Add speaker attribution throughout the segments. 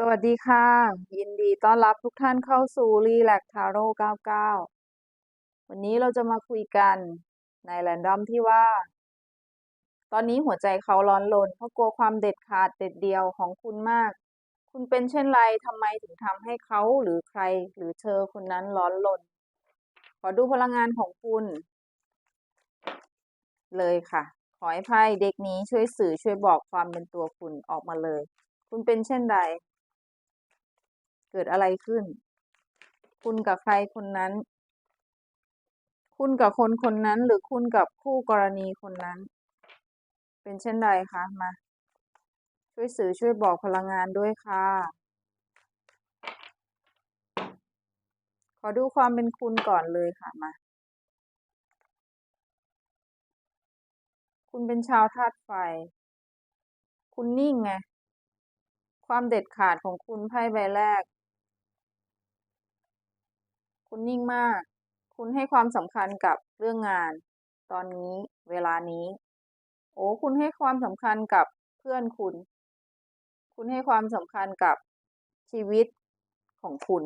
Speaker 1: สวัสดีค่ะ ยินดีต้อนรับทุกท่านเข้าสู่รีแลกทาโร่99 วันนี้เราจะมาคุยกันในแรนดอมที่ว่า ตอนนี้หัวใจเขาร้อนรนเพราะกลัวความเด็ดขาดเด็ดเดียวของคุณมาก คุณเป็นเช่นไรทำไมถึงทำให้เขาหรือใครหรือเธอคนนั้นร้อนรนขอดูพลังงานของคุณ เลยค่ะ ขอให้ไพ่เด็กนี้ช่วยสื่อช่วยบอกความเป็นตัวคุณออกมาเลย คุณเป็นเช่นใด เกิดอะไรขึ้น คุณกับใครคนนั้น คุณกับคนคนนั้นหรือคุณกับคู่กรณีคนนั้น เป็นเช่นใดคะมา ช่วยสื่อช่วยบอกพลังงานด้วยค่ะ ขอดูความเป็นคุณก่อนเลยค่ะมา คุณเป็นชาวธาตุไฟ คุณนิ่งไงความเด็ดขาดของคุณไพ่ใบแรก คุณนิ่งมาก คุณให้ความสำคัญกับเรื่องงาน ตอนนี้ เวลานี้ โอ้ คุณให้ความสำคัญกับเพื่อนคุณ คุณให้ความสำคัญกับชีวิตของคุณ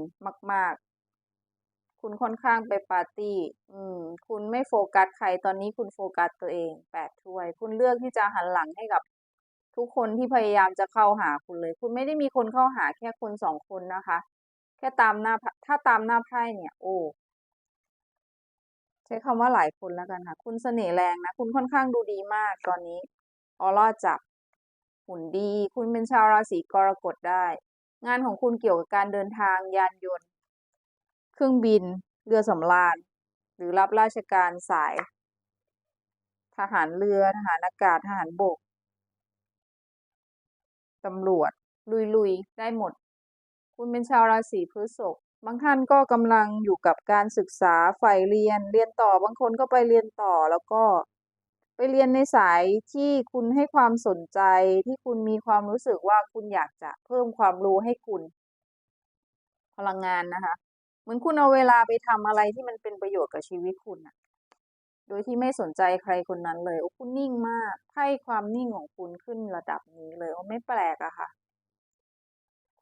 Speaker 1: มาก ๆ คุณค่อนข้างไปปาร์ตี้ อืม คุณไม่โฟกัสใคร ตอนนี้คุณโฟกัสตัวเองแปดถ้วย คุณเลือกที่จะหันหลังให้กับทุกคนที่พยายามจะเข้าหาคุณเลย คุณไม่ได้มีคนเข้าหาแค่คนสองคนนะคะ ค่ตามหน้าถ้าตามหน้าไพ่เนี่ย โอ้ใช้คำว่าหลายคนแล้วกันค่ะ คุณเสน่ห์แรงนะ คุณค่อนข้างดูดีมากตอนนี้ออร่าจับหุ่นดี คุณเป็นชาวราศีกรกฎได้ งานของคุณเกี่ยวกับการเดินทางยานยนต์ เครื่องบิน เรือสำราญ หรือรับราชการสาย ทหารเรือ ทหารอากาศ ทหารบก ตำรวจ ลุยๆ ได้หมด คุณเป็นชาวราศีพฤษภบางท่านก็กำลังอยู่กับการศึกษาใฝ่เรียนเรียนต่อบางคนก็ไปเรียนต่อแล้วก็ ไปเรียนในสายที่คุณให้ความสนใจที่คุณมีความรู้สึกว่าคุณอยากจะเพิ่มความรู้ให้คุณ พลังงานนะคะ เหมือนคุณเอาเวลาไปทำอะไรที่มันเป็นประโยชน์กับชีวิตคุณอะโดยที่ไม่สนใจใครคนนั้นเลยโอ้คุณนิ่งมากไพ่ความนิ่งของคุณขึ้นระดับนี้เลยโอ้ไม่แปลกอะค่ะ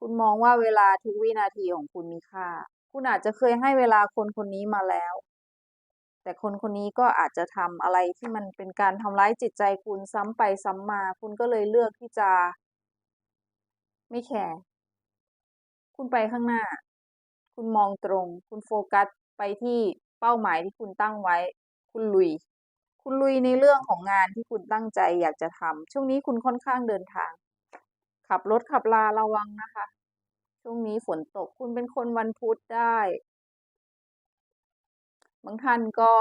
Speaker 1: คุณมองว่าเวลาทุกวินาทีของคุณมีค่า คุณอาจจะเคยให้เวลาคนคนนี้มาแล้ว แต่คนคนนี้ก็อาจจะทำอะไรที่มันเป็นการทำร้ายจิตใจคุณซ้ำไปซ้ำมา คุณก็เลยเลือกที่จะ ไม่แคร์คุณไปข้างหน้า คุณมองตรง คุณโฟกัสไปที่เป้าหมายที่คุณตั้งไว้ คุณลุย คุณลุยในเรื่องของงานที่คุณตั้งใจอยากจะทำช่วงนี้คุณค่อนข้างเดินทาง ขับรถขับลาระวังนะคะ ช่วงนี้ฝนตกคุณเป็นคนวันพุธได้ บางท่านก็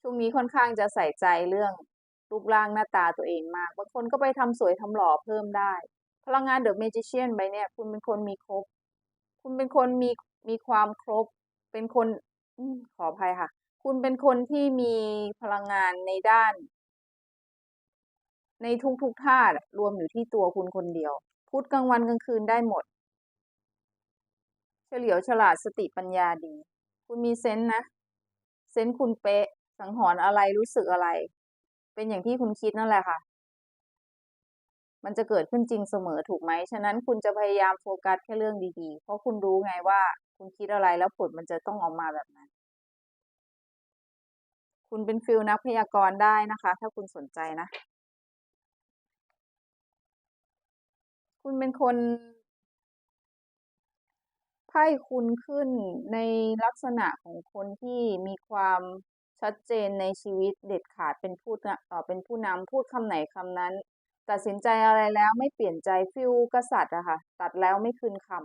Speaker 1: ช่วงนี้ค่อนข้างจะใส่ใจเรื่องรูปร่างหน้าตาตัวเองมาก บางคนก็ไปทำสวยทำหล่อเพิ่มได้ พลังงานเดอะเมจิเชียนไปเนี่ย คุณเป็นคนมีครบ คุณเป็นคนมีมีความครบ เป็นคนอขออภัยค่ะ คุณเป็นคนที่มีพลังงานในด้าน ในทุกๆธาตุรวมอยู่ที่ตัวคุณคนเดียว พูดกลางวันกลางคืนได้หมด เฉลียวฉลาดสติปัญญาดี คุณมีเซนส์นะ เซนส์คุณเป๊ะ สังหรณ์อะไรรู้สึกอะไร เป็นอย่างที่คุณคิดนั่นแหละค่ะ มันจะเกิดขึ้นจริงเสมอถูกไหม ฉะนั้นคุณจะพยายามโฟกัสแค่เรื่องดีๆ เพราะคุณรู้ไงว่า คุณคิดอะไรแล้วผลมันจะต้องออกมาแบบนั้น คุณเป็นฟิลนักพยากรณ์ได้นะคะ ถ้าคุณสนใจนะ คุณเป็นคนไพ่คุณขึ้นในลักษณะของคนที่มีความชัดเจนในชีวิตเด็ดขาดเป็นผู้เอ่อเป็นผู้นำพูดคำไหนคำนั้น ตัดสินใจอะไรแล้วไม่เปลี่ยนใจฟิลกษัตริย์อะค่ะ ตัดแล้วไม่คืนคำ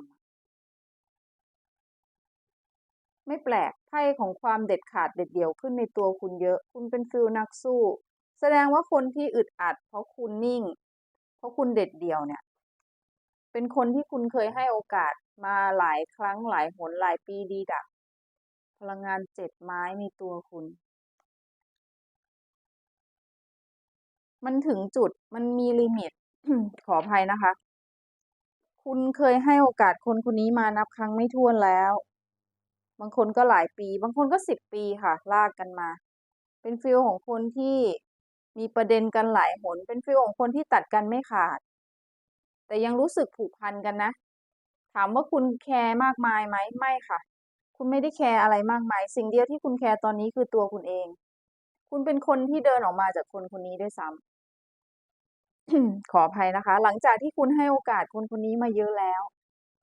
Speaker 1: ไม่แปลกไพ่ของความเด็ดขาดเด็ดเดี่ยวขึ้นในตัวคุณเยอะ คุณเป็นฟิลนักสู้ แสดงว่าคนที่อึดอัด เพราะคุณนิ่ง เพราะคุณเด็ดเดี่ยวเนี่ย เป็นคนที่คุณเคยให้โอกาสมาหลายครั้งหลายหนหลายปีดีดัก พลังงานเจ็ดไม้ในตัวคุณ มันถึงจุดมันมีลิมิต ขออภัยนะคะ คุณเคยให้โอกาสคนคนนี้มานับครั้งไม่ถ้วนแล้ว บางคนก็หลายปี บางคนก็สิบปีค่ะ ลากกันมา เป็นฟิลของคนที่มีประเด็นกันหลายหน เป็นฟิลของคนที่ตัดกันไม่ขาด แต่ยังรู้สึกผูกพันกันนะ ถามว่าคุณแคร์มากมายไหมไม่ค่ะ คุณไม่ได้แคร์อะไรมากมาย สิ่งเดียวที่คุณแคร์ตอนนี้คือตัวคุณเอง คุณเป็นคนที่เดินออกมาจากคนคนนี้ด้วยซ้ำขออภัยนะคะ หลังจากที่คุณให้โอกาสคนคนนี้มาเยอะแล้ว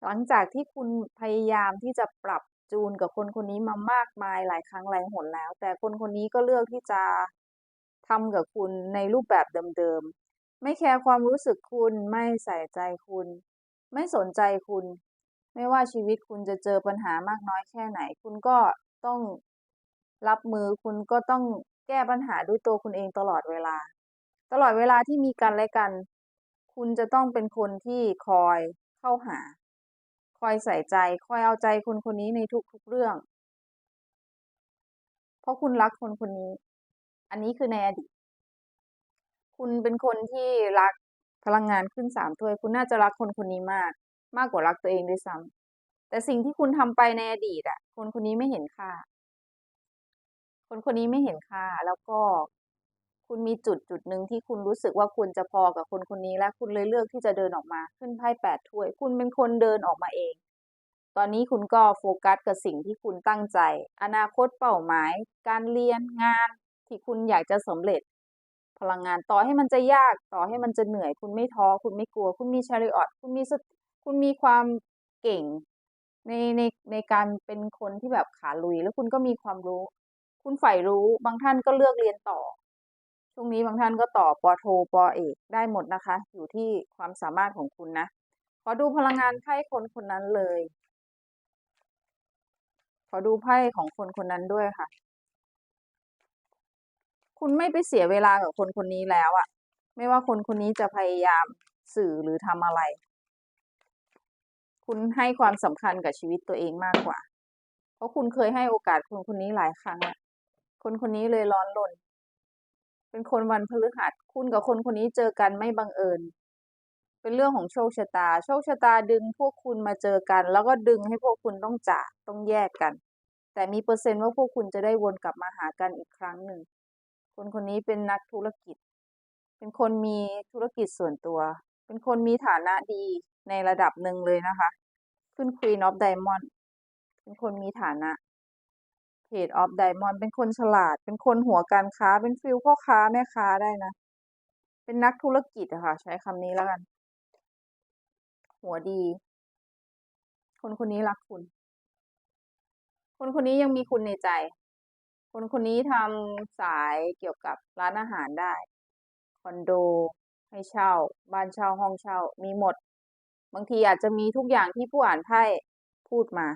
Speaker 1: หลังจากที่คุณพยายามที่จะปรับจูนกับคนคนนี้มามากมายหลายครั้งหลายหนแล้ว แต่คนคนนี้ก็เลือกที่จะทำกับคุณในรูปแบบเดิม ไม่แคร์ความรู้สึกคุณ ไม่ใส่ใจคุณ ไม่สนใจคุณ ไม่ว่าชีวิตคุณจะเจอปัญหามากน้อยแค่ไหน คุณก็ต้องรับมือคุณก็ต้องแก้ปัญหาด้วยตัวคุณเองตลอดเวลา ตลอดเวลาที่มีกันและกัน คุณจะต้องเป็นคนที่คอยเข้าหา คอยใส่ใจ คอยเอาใจคนคนนี้ในทุกๆเรื่อง เพราะคุณรักคนคนนี้ อันนี้คือในอดีต คุณเป็นคนที่รักพลังงานขึ้นสามถ้วย คุณน่าจะรักคนคนนี้มาก มากกว่ารักตัวเองด้วยซ้ำแต่สิ่งที่คุณทำไปในอดีตอะคนคนนี้ไม่เห็นค่า คนคนนี้ไม่เห็นค่า แล้วก็คุณมีจุดจุดหนึ่งที่คุณรู้สึกว่าคุณจะพอกับคนคนนี้และคุณเลยเลือกที่จะเดินออกมา ขึ้นไพ่แปดถ้วย คุณเป็นคนเดินออกมาเอง ตอนนี้คุณก็โฟกัสกับสิ่งที่คุณตั้งใจ อนาคตเป้าหมาย การเรียนงานที่คุณอยากจะสำเร็จ พลังงานต่อให้มันจะยากต่อให้มันจะเหนื่อย คุณไม่ท้อคุณไม่กลัว คุณมีชาริออตคุณมีคุณมีความเก่ง ในในในการเป็นคนที่แบบขาลุย แล้วคุณก็มีความรู้ คุณใฝ่รู้บางท่านก็เลือกเรียนต่อช่วงนี้บางท่านก็ต่อปอโทปอเอกได้หมดนะคะ อยู่ที่ความสามารถของคุณนะขอดูพลังงานไพ่คนคนนั้นเลย ขอดูไพ่ของคนคนนั้นด้วยค่ะ คุณไม่ไปเสียเวลากับคนคนนี้แล้วอะไม่ว่าคนคนนี้จะพยายามสื่อหรือทำอะไร คุณให้ความสำคัญกับชีวิตตัวเองมากกว่า เพราะคุณเคยให้โอกาสคนคนนี้หลายครั้งอะคนคนนี้เลยร้อนรนเป็นคนวันพฤหัส คุณกับคนคนนี้เจอกันไม่บังเอิญ เป็นเรื่องของโชคชะตา โชคชะตาดึงพวกคุณมาเจอกัน แล้วก็ดึงให้พวกคุณต้องจากต้องแยกกัน แต่มีเปอร์เซ็นต์ว่าพวกคุณจะได้วนกลับมาหากันอีกครั้งหนึ่ง คนคนนี้เป็นนักธุรกิจ เป็นคนมีธุรกิจส่วนตัว เป็นคนมีฐานะดีในระดับหนึ่งเลยนะคะ ขึ้น Queen of Diamond เป็นคนมีฐานะ Page of Diamond เป็นคนฉลาด เป็นคนหัวการค้า เป็นฟิลพ่อค้าแม่ค้าได้นะ เป็นนักธุรกิจอะค่ะ ใช้คำนี้แล้วกัน หัวดี คนคนนี้รักคุณ คนคนนี้ยังมีคุณในใจ คนคนนี้ทำสายเกี่ยวกับร้านอาหารได้ คอนโด ให้เช่า บ้านเช่าห้องเช่า มีหมด บางทีอาจจะมีทุกอย่างที่ผู้อ่านไพ่พูดมา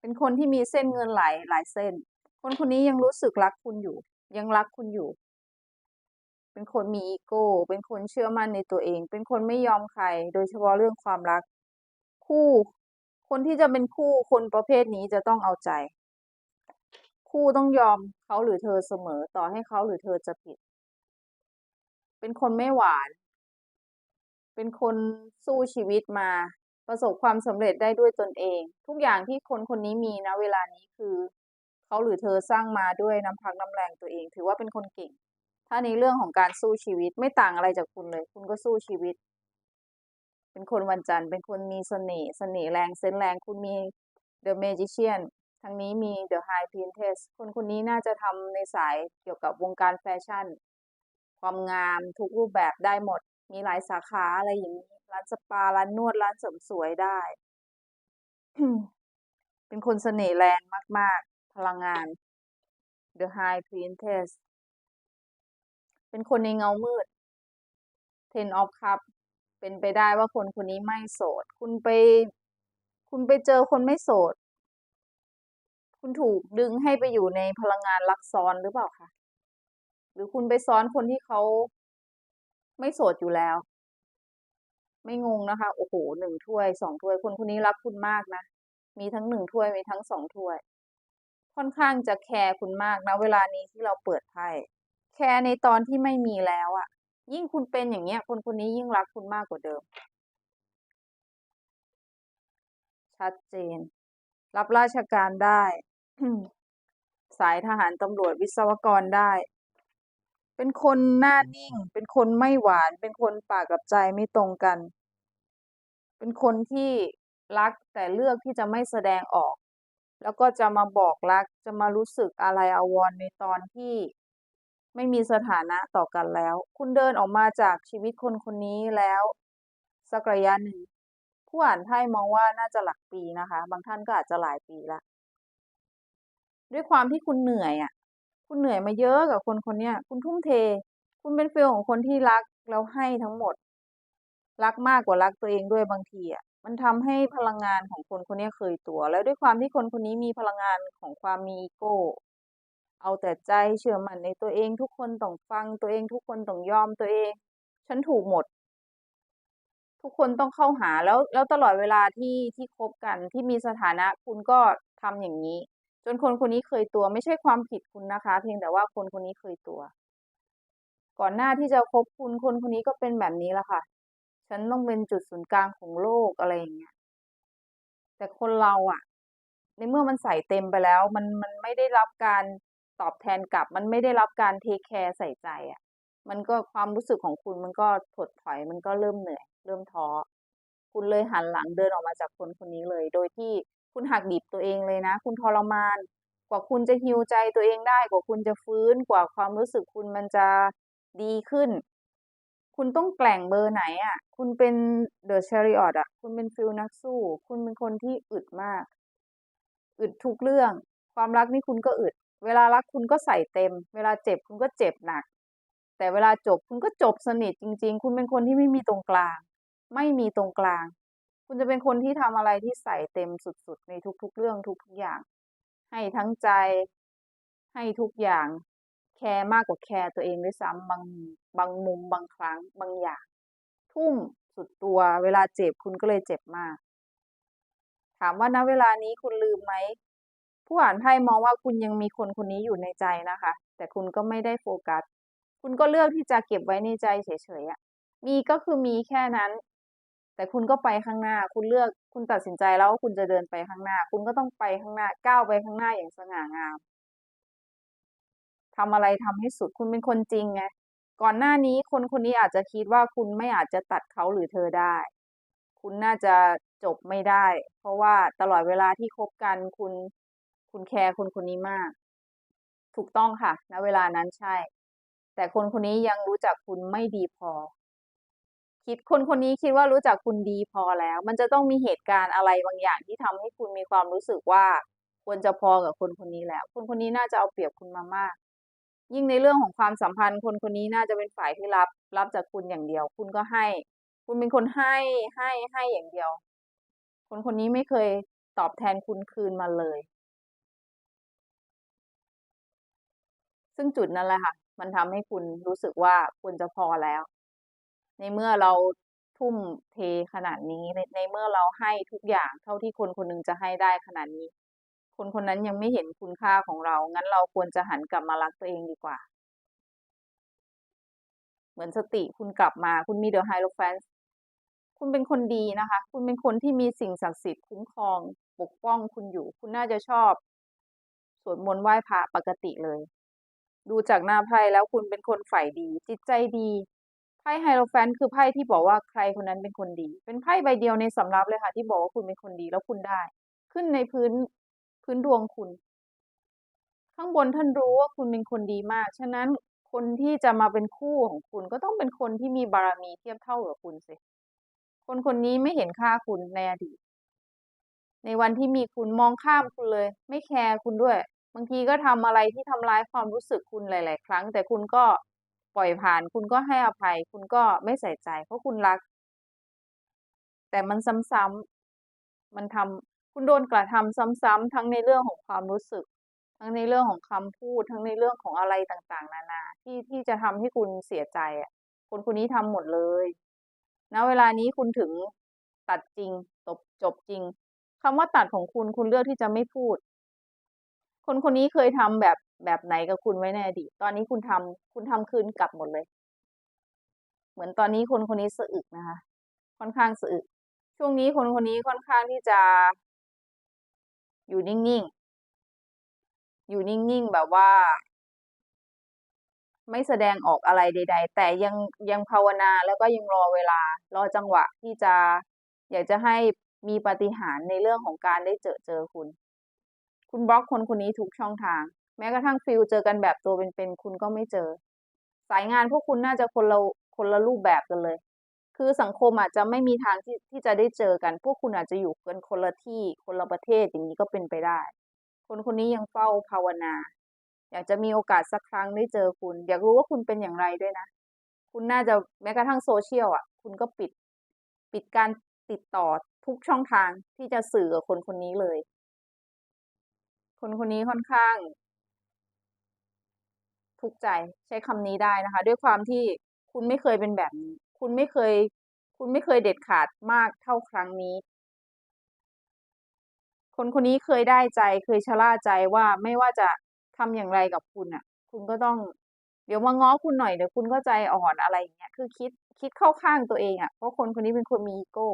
Speaker 1: เป็นคนที่มีเส้นเงินไหลหลายเส้น คนคนนี้ยังรู้สึกรักคุณอยู่ ยังรักคุณอยู่ เป็นคนมีอีโก้ เป็นคนเชื่อมั่นในตัวเอง เป็นคนไม่ยอมใคร โดยเฉพาะเรื่องความรัก คู่ คนที่จะเป็นคู่คนประเภทนี้จะต้องเอาใจ คู่ต้องยอมเขาหรือเธอเสมอต่อให้เขาหรือเธอจะผิด เป็นคนไม่หวาน เป็นคนสู้ชีวิตมา ประสบความสำเร็จได้ด้วยตนเอง ทุกอย่างที่คนคนนี้มีณเวลานี้คือ เขาหรือเธอสร้างมาด้วยน้ำพักน้ำแรงตัวเอง ถือว่าเป็นคนเก่ง ถ้าในเรื่องของการสู้ชีวิตไม่ต่างอะไรจากคุณเลย คุณก็สู้ชีวิต เป็นคนวันจันทร์เป็นคนมีเสน่ห์เสน่ห์แรงเซนแรงคุณมี The Magician ทางนี้มี The High Priestess คนคนนี้น่าจะทำในสายเกี่ยวกับวงการแฟชั่น ความงามทุกรูปแบบได้หมด มีหลายสาขาอะไรอย่างนี้ ร้านสปา ร้านนวด ร้านเสริมสวยได้ เป็นคนเสน่ห์แรงมาก ๆ พลังงาน The High Priestess เป็นคนในเงามืด Ten of Cup เป็นไปได้ว่าคนคนนี้ไม่โสด คุณไป คุณไปเจอคนไม่โสด คุณถูกดึงให้ไปอยู่ในพลังงานรักซ้อนหรือเปล่าคะหรือคุณไปซ้อนคนที่เขาไม่โสดอยู่แล้ว ไม่งงนะคะ โอ้โหหนึ่งถ้วยสองถ้วยคนคนนี้รักคุณมากนะ มีทั้งหนึ่งถ้วยมีทั้งสองถ้วย ค่อนข้างจะแคร์คุณมากนะ เวลานี้ที่เราเปิดไพ่แคร์ในตอนที่ไม่มีแล้วอะ ยิ่งคุณเป็นอย่างเงี้ย คนคนนี้ยิ่งรักคุณมากกว่าเดิม ชัดเจน รับราชการได้ สายทหารตำรวจวิศวกรได้ เป็นคนหน้านิ่ง เป็นคนไม่หวาน เป็นคนปากกับใจไม่ตรงกัน เป็นคนที่รักแต่เลือกที่จะไม่แสดงออก แล้วก็จะมาบอกรัก จะมารู้สึกอะไรอาวรในตอนที่ไม่มีสถานะต่อกันแล้ว คุณเดินออกมาจากชีวิตคนคนนี้แล้ว สักระยะหนึ่ง ผู้อ่านไพ่มองว่าน่าจะหลักปีนะคะ บางท่านก็อาจจะหลายปีละ ด้วยความที่คุณเหนื่อยอะ คุณเหนื่อยมาเยอะกับคนคนเนี้ย คุณทุ่มเท คุณเป็นฟีลของคนที่รักแล้วให้ทั้งหมด รักมากกว่ารักตัวเองด้วยบางทีอะ มันทำให้พลังงานของคนคนนี้เคยตัว แล้วด้วยความที่คนคนนี้มีพลังงานของความมีอีโก้ เอาแต่ใจเชื่อมั่นในตัวเองทุกคนต้องฟังตัวเองทุกคนต้องยอมตัวเอง ฉันถูกหมดทุกคนต้องเข้าหาแล้วแล้วตลอดเวลาที่ที่คบกันที่มีสถานะคุณก็ทำอย่างนี้ นคนคนนี้เคยตัวไม่ใช่ความผิดคุณนะคะ เพียงแต่ว่าคนคนนี้เคยตัว ก่อนหน้าที่จะคบคุณคนคนนี้ก็เป็นแบบนี้แหละค่ะ ฉันต้องเป็นจุดศูนย์กลางของโลกอะไรอย่างเงี้ยแต่คนเราอะในเมื่อมันใส่เต็มไปแล้ว มันมันไม่ได้รับการตอบแทนกลับ มันไม่ได้รับการเทคแคร์ใส่ใจอะมันก็ความรู้สึกของคุณมันก็ถดถอยมันก็เริ่มเหนื่อย เริ่มท้อคุณเลยหันหลังเดินออกมาจากคนคนนี้เลย โดยที่ คุณหักดิบตัวเองเลยนะ คุณทรมาน กว่าคุณจะฮิวใจตัวเองได้ กว่าคุณจะฟื้น กว่าความรู้สึกคุณมันจะดีขึ้น คุณต้องแกล่งเบอร์ไหนอะคุณเป็นเดอะชาริออตอะคุณเป็นฟิลนักสู้ คุณเป็นคนที่อึดมาก อึดทุกเรื่อง ความรักนี่คุณก็อึด เวลารักคุณก็ใส่เต็ม เวลาเจ็บคุณก็เจ็บหนัก แต่เวลาจบคุณก็จบสนิทจริง ๆ คุณเป็นคนที่ไม่มีตรงกลาง ไม่มีตรงกลาง คุณจะเป็นคนที่ทำอะไรที่ใส่เต็มสุดๆ ในทุกๆ เรื่องทุกๆอย่าง ให้ทั้งใจให้ทุกอย่างแคร์มากกว่าแคร์ตัวเองด้วยซ้ำบางบางมุมบางครั้งบางอย่าง ทุ่มสุดตัวเวลาเจ็บคุณก็เลยเจ็บมาก ถามว่าณเวลานี้คุณลืมไหมผู้อ่านไพ่มองว่าคุณยังมีคนคนนี้อยู่ในใจนะคะ แต่คุณก็ไม่ได้โฟกัส คุณก็เลือกที่จะเก็บไว้ในใจเฉยๆอะมีก็คือมีแค่นั้น แต่คุณก็ไปข้างหน้า คุณเลือกคุณตัดสินใจแล้วว่าคุณจะเดินไปข้างหน้า คุณก็ต้องไปข้างหน้าก้าวไปข้างหน้าอย่างสง่างามทำอะไรทำให้สุดคุณเป็นคนจริงไงก่อนหน้านี้คนคนนี้อาจจะคิดว่าคุณไม่อาจจะตัดเขาหรือเธอได้ คุณน่าจะจบไม่ได้ เพราะว่าตลอดเวลาที่คบกันคุณคุณแคร์คนคนนี้มาก ถูกต้องค่ะณเวลานั้นใช่ แต่คนคนนี้ยังรู้จักคุณไม่ดีพอ คิดคนคนนี้คิดว่ารู้จักคุณดีพอแล้ว มันจะต้องมีเหตุการณ์อะไรบางอย่างที่ทำให้คุณมีความรู้สึกว่าควรจะพอกับคนคนนี้แล้ว คนคนนี้น่าจะเอาเปรียบคุณมามาก ยิ่งในเรื่องของความสัมพันธ์ คนคนนี้น่าจะเป็นฝ่ายที่รับรับจากคุณอย่างเดียว คุณก็ให้ คุณเป็นคนให้ให้ให้อย่างเดียว คนคนนี้ไม่เคยตอบแทนคุณคืนมาเลย ซึ่งจุดนั้นแหละค่ะ มันทำให้คุณรู้สึกว่าควรจะพอแล้ว ในเมื่อเราทุ่มเทขนาดนี้ในในเมื่อเราให้ทุกอย่างเท่าที่คนคนหนึ่งจะให้ได้ขนาดนี้ คนคนนั้นยังไม่เห็นคุณค่าของเรา งั้นเราควรจะหันกลับมารักตัวเองดีกว่า เหมือนสติคุณกลับมาคุณมี The Hierophant คุณเป็นคนดีนะคะ คุณเป็นคนที่มีสิ่งศักดิ์สิทธิ์คุ้มครองปกป้องคุณอยู่ คุณน่าจะชอบสวดมนต์ไหว้พระปกติเลย ดูจากหน้าไพ่แล้วคุณเป็นคนฝ่ายดี จิตใจดี ไพ่ Hierophant คือไพ่ที่บอกว่าใครคนนั้นเป็นคนดี เป็นไพ่ใบเดียวในสำรับเลยค่ะ ที่บอกว่าคุณเป็นคนดีแล้วคุณได้ ขึ้นในพื้นพื้นดวงคุณ ข้างบนท่านรู้ว่าคุณเป็นคนดีมาก ฉะนั้นคนที่จะมาเป็นคู่ของคุณก็ต้องเป็นคนที่มีบารมีเทียบเท่ากับคุณสิคนคนนี้ไม่เห็นค่าคุณในอดีต ในวันที่มีคุณมองข้ามคุณเลย ไม่แคร์คุณด้วย บางทีก็ทำอะไรที่ทำร้ายความรู้สึกคุณหลาย ๆ ครั้ง แต่คุณก็ ปล่อยผ่านคุณก็ให้อภัย คุณก็ไม่ใส่ใจ เพราะคุณรัก แต่มันซ้ำๆมันทำคุณโดนกระทำซ้ำๆทั้งในเรื่องของความรู้สึก ทั้งในเรื่องของคำพูด ทั้งในเรื่องของอะไรต่างๆ นานา ที่ที่จะทำให้คุณเสียใจอะคนคนนี้ทำหมดเลยณเวลานี้คุณถึงตัดจริงตบจบจริงคำว่าตัดของคุณคุณเลือกที่จะไม่พูด คนคนนี้เคยทำแบบ แบบไหนกับคุณไว้ในอดีตตอนนี้คุณทำคุณทำคืนกลับหมดเลย เหมือนตอนนี้คนคนนี้สะอึกนะคะ ค่อนข้างสะอึก ช่วงนี้คนคนนี้ค่อนข้างที่จะ อยู่นิ่งๆ อยู่นิ่งๆ แบบว่า ไม่แสดงออกอะไรใด ๆ แต่ยังยังภาวนาแล้วก็ยังรอเวลา รอจังหวะที่จะอยากจะให้มีปาฏิหาริย์ในเรื่องของการได้เจอเจอคุณ คุณบล็อกคนคนนี้ทุกช่องทาง แม้กระทั่งฟิลเจอกันแบบตัวเป็นๆคุณก็ไม่เจอ สายงานพวกคุณน่าจะคนละคนละรูปแบบกันเลย คือสังคมอาจจะไม่มีทางที่ที่จะได้เจอกัน พวกคุณอาจจะอยู่กันคนละที่คนละประเทศอย่างนี้ก็เป็นไปได้ คนคนนี้ยังเฝ้าภาวนา อยากจะมีโอกาสสักครั้งได้เจอคุณ อยากรู้ว่าคุณเป็นอย่างไรด้วยนะ คุณน่าจะแม้กระทั่งโซเชียลอะ คุณก็ปิด ปิดการติดต่อทุกช่องทางที่จะสื่อกับคนคนนี้เลย คนคนนี้ค่อนข้าง ทุกข์ใจใช้คำนี้ได้นะคะ ด้วยความที่คุณไม่เคยเป็นแบบนี้ คุณไม่เคย คุณไม่เคยเด็ดขาดมากเท่าครั้งนี้ คนคนนี้เคยได้ใจเคยชะล่าใจว่าไม่ว่าจะทำอย่างไรกับคุณอะ คุณก็ต้อง เดี๋ยวมาง้อคุณหน่อยเดี๋ยวคุณก็ใจอ่อนอะไรอย่างเงี้ยคือคิดคิดเข้าข้างตัวเองอะเพราะคนคนนี้เป็นคนมีอีโก้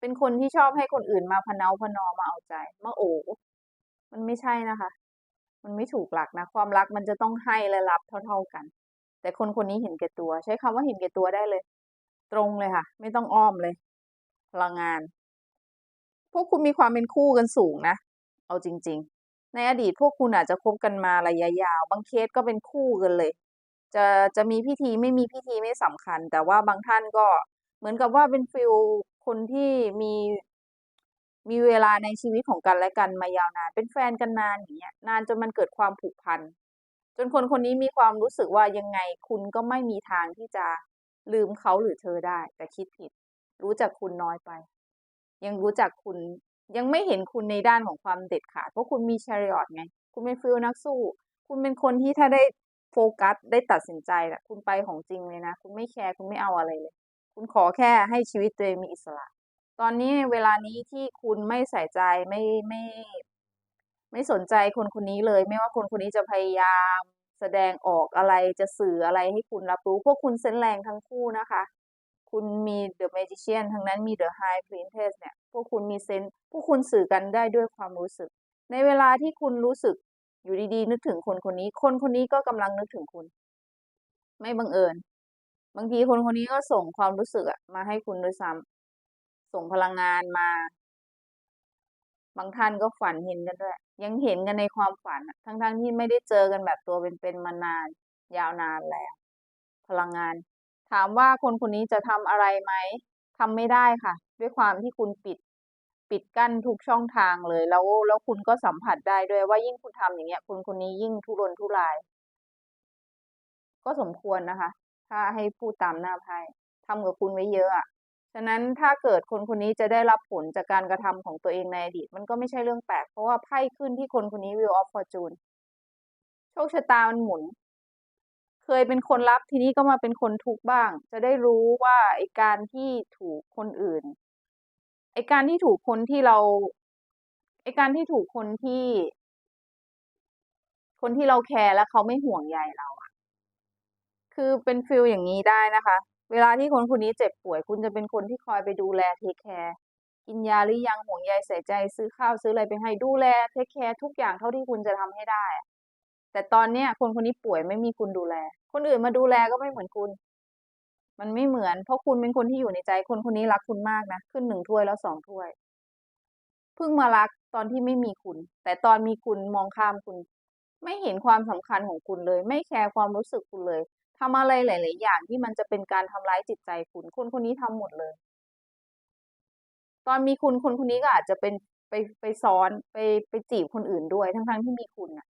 Speaker 1: เป็นคนที่ชอบให้คนอื่นมาพเนาพนอมาเอาใจมาโอ้มันไม่ใช่นะคะ มันไม่ถูกหลักนะ ความรักมันจะต้องให้และรับเท่า ๆกัน แต่คนคนนี้เห็นแก่ตัว ใช้คำว่าเห็นแก่ตัวได้เลย ตรงเลยค่ะ ไม่ต้องอ้อมเลย พลังงาน พวกคุณมีความเป็นคู่กันสูงนะ เอาจริง ๆ ในอดีตพวกคุณอาจจะคบกันมาระยะยาว บางเคสก็เป็นคู่กันเลย จะจะมีพิธีไม่มีพิธีไม่สำคัญ แต่ว่าบางท่านก็เหมือนกับว่าเป็นฟิลคนที่มี มีเวลาในชีวิตของกันและกันมายาวนาน เป็นแฟนกันนานอย่างเงี้ยนานจนมันเกิดความผูกพันจนคนคนนี้มีความรู้สึกว่ายังไงคุณก็ไม่มีทางที่จะลืมเขาหรือเธอได้ แต่คิดผิด รู้จักคุณน้อยไป ยังรู้จักคุณยังไม่เห็นคุณในด้านของความเด็ดขาดเพราะคุณมี chariot ไง คุณเป็นฟิลนักสู้ คุณเป็นคนที่ถ้าได้โฟกัสได้ตัดสินใจน่ะคุณไปของจริงเลยนะ คุณไม่แคร์คุณไม่เอาอะไรเลย คุณขอแค่ให้ชีวิตตัวเองมีอิสระ ตอนนี้เวลานี้ที่คุณไม่ใส่ใจไม่ไม่ ไม่สนใจคนคนนี้เลย ไม่ว่าคนคนนี้จะพยายามแสดงออกอะไรจะสื่ออะไรให้คุณรับรู้ พวกคุณเซนแรงทั้งคู่นะคะ คุณมี The Magician ทางนั้นมี The High Priestess เนี่ย พวกคุณมีเซนพวกคุณสื่อกันได้ด้วยความรู้สึก ในเวลาที่คุณรู้สึกอยู่ดีๆ นึกถึงคนคนนี้ คนคนนี้ก็กำลังนึกถึงคุณ ไม่บังเอิญ บางทีคนคนนี้ก็ส่งความรู้สึกอะมาให้คุณด้วยซ้ำ ส่งพลังงานมา บางท่านก็ฝันเห็นกันด้วย ยังเห็นกันในความฝัน ทั้งๆที่ไม่ได้เจอกันแบบตัวเป็นๆมานาน ยาวนานแล้ว พลังงาน ถามว่าคนคนนี้จะทำอะไรไหมทำไม่ได้ค่ะ ด้วยความที่คุณปิด ปิดกั้นทุกช่องทางเลย แล้วแล้วคุณก็สัมผัสได้ด้วยว่ายิ่งคุณทำอย่างเงี้ยคนคนนี้ยิ่งทุรนทุราย ก็สมควรนะคะ ถ้าให้พูดตามหน้าไพ่ทำกับคุณไว้เยอะอะ ฉะนั้นถ้าเกิดคนคนนี้จะได้รับผลจากการกระทำของตัวเองในอดีต มันก็ไม่ใช่เรื่องแปลก เพราะว่าไพ่ขึ้นที่คนคนนี้ Wheel of Fortune โชคชะตามันหมุน เคยเป็นคนรับทีนี้ก็มาเป็นคนทุกข์บ้าง จะได้รู้ว่าไอ้การที่ถูกคนอื่นไอ้การที่ถูกคนที่เราไอ้การที่ถูกคนที่ คนที่เราแคร์แล้วเขาไม่ห่วงใยเราอะคือเป็นฟีลอย่างงี้ได้นะคะ เวลาที่คนคนนี้เจ็บป่วย คุณจะเป็นคนที่คอยไปดูแลเทกแคร์กินยาหรือยังห่วงใยใส่ใจซื้อข้าวซื้ออะไรไปให้ดูแลเทกแคร์ทุกอย่างเท่าที่คุณจะทำให้ได้ แต่ตอนเนี้ยคนคนนี้ป่วยไม่มีคุณดูแล คนอื่นมาดูแลก็ไม่เหมือนคุณ มันไม่เหมือน เพราะคุณเป็นคนที่อยู่ในใจ คนคนนี้รักคุณมากนะขึ้น1ถ้วยแล้ว2ถ้วยเพิ่งมารักตอนที่ไม่มีคุณ แต่ตอนมีคุณมองข้ามคุณ ไม่เห็นความสำคัญของคุณเลย ไม่แคร์ความรู้สึกคุณเลย ทำอะไรหลาย ๆ อย่างที่มันจะเป็นการทำร้ายจิตใจคุณ คนคนนี้ทำหมดเลย ตอนมีคุณคนคนนี้ก็อาจจะเป็นไปไปซ้อนไปไปจีบคนอื่นด้วย ทั้งๆที่มีคุณน่ะ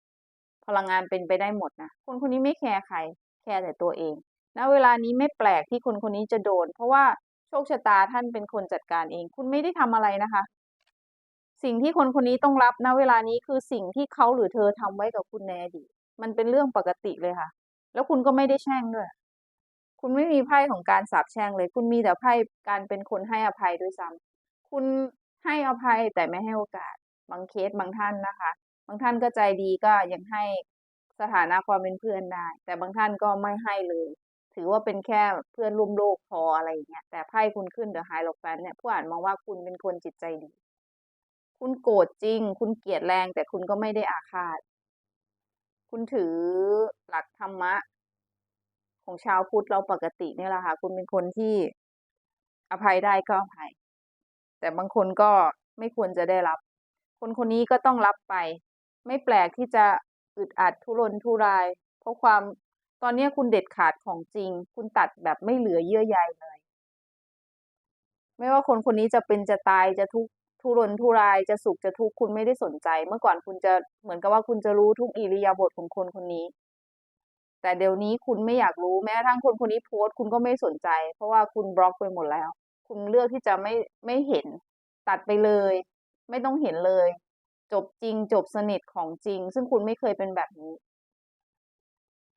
Speaker 1: พลังงานเป็นไปได้หมดนะคนคนนี้ไม่แคร์ใคร แคร์แต่ตัวเองณเวลานี้ไม่แปลกที่คนคนนี้จะโดน เพราะว่าโชคชะตาท่านเป็นคนจัดการเอง คุณไม่ได้ทำอะไรนะคะ สิ่งที่คนคนนี้ต้องรับณเวลานี้คือสิ่งที่เขาหรือเธอทำไว้กับคุณในอดีตมันเป็นเรื่องปกติเลยค่ะ แล้วคุณก็ไม่ได้แช่งด้วย คุณไม่มีไพ่ของการสาปแช่งเลย คุณมีแต่ไพ่การเป็นคนให้อภัยด้วยซ้ำคุณให้อภัยแต่ไม่ให้โอกาส บางเคสบางท่านนะคะ บางท่านก็ใจดีก็ยังให้สถานะความเป็นเพื่อนได้ แต่บางท่านก็ไม่ให้เลย ถือว่าเป็นแค่เพื่อนร่วมโลกพออะไรอย่างเงี้ย แต่ไพ่คุณขึ้น The Hierophant เนี่ยผู้อ่านมองว่าคุณเป็นคนจิตใจดี คุณโกรธจริง คุณเกลียดแรง แต่คุณก็ไม่ได้อาฆาต คุณถือหลักธรรมะ ของชาวพุทธเราปกติเนี่ยแหละค่ะ คุณเป็นคนที่อภัยได้ก็อภัย แต่บางคนก็ไม่ควรจะได้รับ คนคนนี้ก็ต้องรับไป ไม่แปลกที่จะอึดอัดทุรนทุราย เพราะความตอนนี้คุณเด็ดขาดของจริง คุณตัดแบบไม่เหลือเยื่อใยเลย ไม่ว่าคนคนนี้จะเป็นจะตายจะทุกข์ ทุรนทุรายจะสุขจะทุกข์คุณไม่ได้สนใจ เมื่อก่อนคุณจะเหมือนกับว่าคุณจะรู้ทุกอิริยาบถของคนคนนี้ แต่เดี๋ยวนี้คุณไม่อยากรู้แม้กระทั่งคนคนนี้โพสต์คุณก็ไม่สนใจ เพราะว่าคุณบล็อกไปหมดแล้ว คุณเลือกที่จะไม่ไม่เห็น ตัดไปเลย ไม่ต้องเห็นเลย จบจริงจบสนิทของจริง ซึ่งคุณไม่เคยเป็นแบบนี้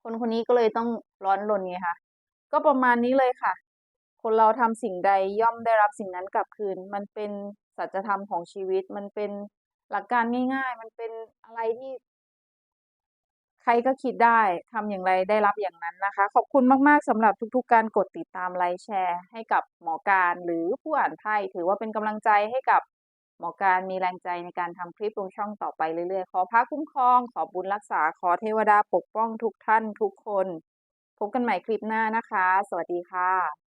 Speaker 1: คนคนนี้ก็เลยต้องร้อนรนไงคะก็ประมาณนี้เลยค่ะ คนเราทำสิ่งใดย่อมได้รับสิ่งนั้นกลับคืน มันเป็น สัจธรรมของชีวิต มันเป็นหลักการง่าย ๆ มันเป็นอะไรที่ใครก็คิดได้ทำอย่างไรได้รับอย่างนั้นนะคะ ขอบคุณมากๆสำหรับทุกๆ การกดติดตามไลค์แชร์ ให้กับหมอการหรือผู้อ่านไพ่ถือว่าเป็นกำลังใจให้กับหมอการมีแรงใจในการทำคลิปลงช่องต่อไปเรื่อยๆ ขอพระคุ้มครอง ขอบุญรักษาขอเทวดาปกป้องทุกท่านทุกคน พบกันใหม่คลิปหน้านะคะ สวัสดีค่ะ